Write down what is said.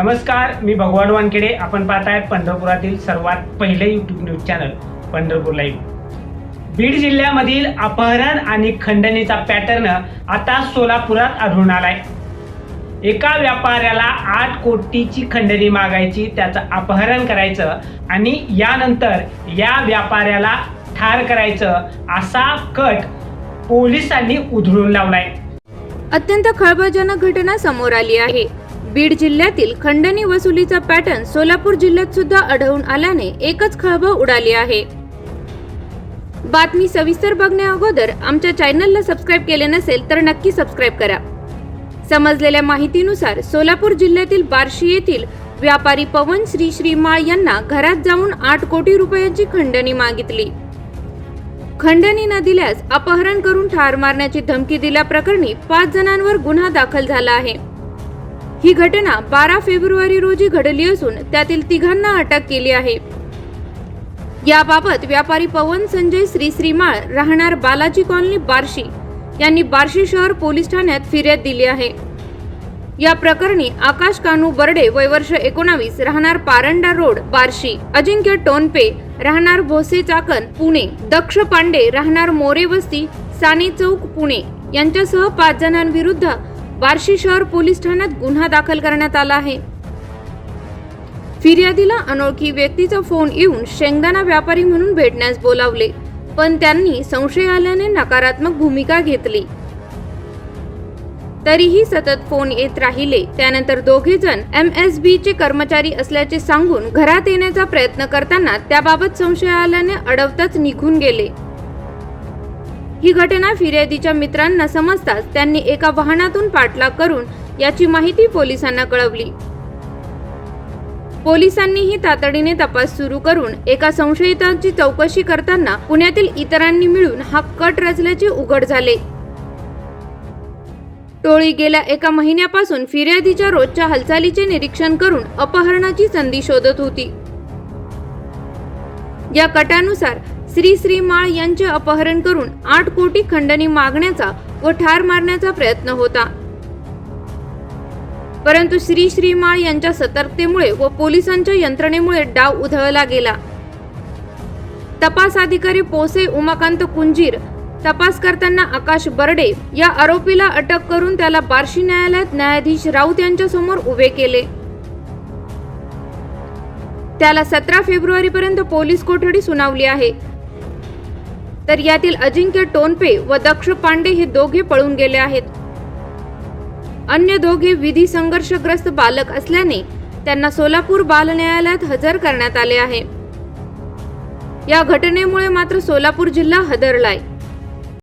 नमस्कार मी भगवान वानखेडे. आपण पाहत आहे पंढरपुरातील सर्वात पहिले YouTube news channel Pandharpur live Beed जिल्ह्यामधील अपहरण आणि खंडणीचा पॅटर्न आता सोलापुरात आढळून आलाय. एका व्यापाऱ्याला आठ कोटीची खंडणी मागायची त्याचं अपहरण करायचं आणि यानंतर या व्यापाऱ्याला ठार करायचं असा कट पोलिसांनी उधळून लावलाय. अत्यंत खळबळजनक घटना समोर आली आहे. बीड जिल्ह्यातील खंडणी वसुलीचा पॅटर्न सोलापूर जिल्ह्यात सुद्धा आढळून आल्याने एकच खळबळ उडाली आहे. बातमी सविस्तर बघण्या अगोदर आमच्या चॅनलला सबस्क्राईब केले नसेल तर नक्की सबस्क्राईब करा. समजलेल्या माहितीनुसार सोलापूर जिल्ह्यातील बार्शी येथील व्यापारी पवन श्री श्रीमाळ यांना घरात जाऊन आठ कोटी रुपयांची खंडणी मागितली. खंडणी न दिल्यास अपहरण करून ठार मारण्याची धमकी दिल्याप्रकरणी पाच जणांवर गुन्हा दाखल झाला आहे. ही घटना बारा फेब्रुवारी रोजी घडली असून त्यातील तिघांना अटक केली आहे. याबाबत व्यापारी पवन संजय श्री श्रीमाळ राहणार बालाजी कॉलनी बार्शी यांनी बार्शी शहर पोलीस ठाण्यात फिर्याद दिली आहे. या प्रकरणी आकाश कानू बर्डे वय वर्ष एकोणावीस राहणार पारंडा रोड बार्शी अजिंक्य टोनपे राहणार भोसे चाकण पुणे दक्ष पांडे राहणार मोरे वस्ती साने चौक पुणे यांच्यासह पाच जणांविरुद्ध बार्शी शहर पोलीस ठाण्यात गुन्हा दाखल करण्यात आला आहे. फिर्यादीला अनोळखी व्यक्तीचा फोन येऊन शेंगदाणा व्यापारी म्हणून भेटण्यास बोलावले पण त्यांनी संशय आल्याने नकारात्मक भूमिका घेतली. तरीही सतत फोन येत राहिले त्यानंतर दोघे जण एम एस बी चे कर्मचारी असल्याचे सांगून घरात येण्याचा प्रयत्न करताना त्याबाबत संशय आल्याने अडवताच निघून गेले. ही घटना फिर्यादीच्या मित्रांना समजताच त्यांनी एका वाहनातून पाठलाग करून याची माहिती पोलिसांना कळवली. पोलिसांनीही तातडीने तपास सुरू करून एका संशयितांची चौकशी करताना पुण्यातील इतरांनी मिळून हा कट रचल्याचे उघड झाले. टोळी गेल्या एका महिन्यापासून फिर्यादीच्या रोजच्या हालचालीचे निरीक्षण करून अपहरणाची संधी शोधत होती. या कटानुसार श्री श्री माळ यांचे अपहरण करून आठ कोटी खंडणी मागण्याचा व ठार मारण्याचा प्रयत्न होता. परंतु श्री श्री माळ यांच्या सतर्कतेमुळे व पोलिसांच्या यंत्रणेमुळे डाव उधळला गेला. तपास अधिकारी पोसे उमाकांत कुंजीर तपास करताना आकाश बर्डे या आरोपीला अटक करून त्याला बार्शी न्यायालयात न्यायाधीश राऊत यांच्या समोर उभे केले. त्याला सतरा फेब्रुवारी पर्यंत पोलीस कोठडी सुनावली आहे. तर यातील अजिंक्य टोनपे व दक्ष पांडे हे दोघे पळून गेले आहेत. अन्य दोघे विधी संघर्षग्रस्त बालक असल्याने त्यांना सोलापूर बाल न्यायालयात हजर करण्यात आले आहे. या घटनेमुळे मात्र सोलापूर जिल्हा हदरलाय.